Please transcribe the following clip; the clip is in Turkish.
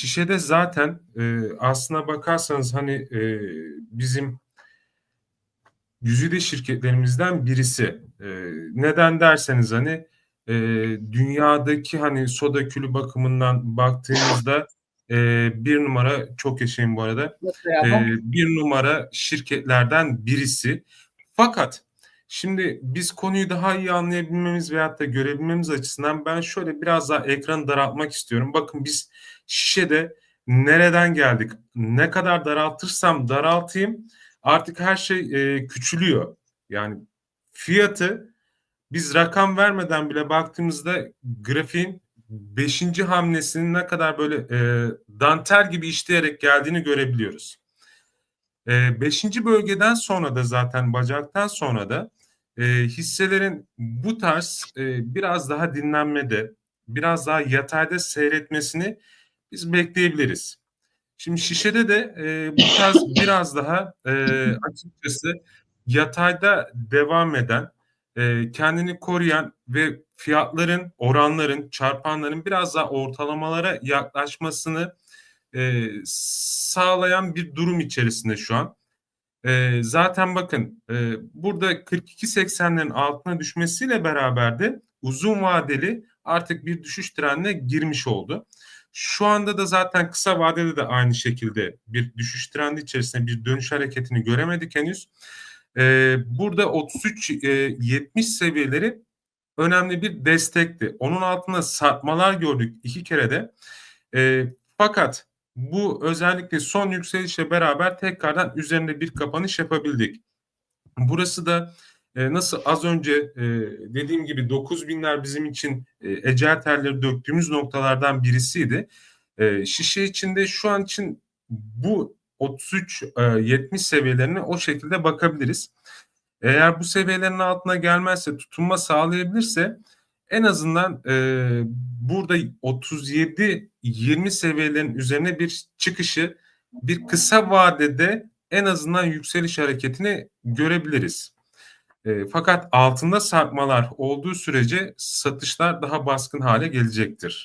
şişede zaten, eee, aslına bakarsanız, hani, eee, bizim güzide şirketlerimizden birisi. Eee, neden derseniz, hani, eee, dünyadaki, hani, soda külü bakımından baktığımızda, eee, 1 numara çok yaşayın bu arada, yani? 1 numara şirketlerden birisi. Fakat şimdi biz konuyu daha iyi anlayabilmemiz veyahut da görebilmemiz açısından ben şöyle biraz daha ekranı daraltmak istiyorum. Bakın biz şişede nereden geldik? Ne kadar daraltırsam daraltayım artık her şey, eee, küçülüyor. Yani fiyatı biz rakam vermeden bile baktığımızda grafiğin 5'inci hamlesinin ne kadar böyle, eee, dantel gibi işleyerek geldiğini görebiliyoruz. Eee, 5'inci bölgeden sonra da zaten bacaktan sonra da, eee, hisselerin bu tarz, eee, biraz daha dinlenmede, biraz daha yatayda seyretmesini biz bekleyebiliriz. Şimdi şişede de, eee, bu tarz biraz daha, eee, açıkçası yatayda devam eden, eee, kendini koruyan ve fiyatların, oranların, çarpanların biraz daha ortalamalara yaklaşmasını, eee, sağlayan bir durum içerisinde şu an. Eee, zaten bakın, eee, burada 42.80'lerin altına düşmesiyle beraber de uzun vadeli artık bir düşüş trendine girmiş oldu. Şu anda da zaten kısa vadede de aynı şekilde bir düşüş trendi içerisinde bir dönüş hareketini göremedik henüz. Eee, burada 33, eee, 70 seviyeleri önemli bir destekti. Onun altında sarkmalar gördük 2 kerede. Eee, fakat bu özellikle son yükselişle beraber tekrardan üzerinde bir kapanış yapabildik. Burası da, eee, nasıl az önce, eee, dediğim gibi 9.000'ler bizim için, eee, ecel terleri döktüğümüz noktalardan birisiydi. Eee, şişe için de şu an için bu 33, eee, 70 seviyelerine o şekilde bakabiliriz. Eğer bu seviyelerin altına gelmezse, tutunma sağlayabilirse en azından, eee, burada 37-20 seviyelerinin üzerine bir çıkışı, bir kısa vadede en azından yükseliş hareketini görebiliriz. Eee, fakat altında sarkmalar olduğu sürece satışlar daha baskın hâle gelecektir.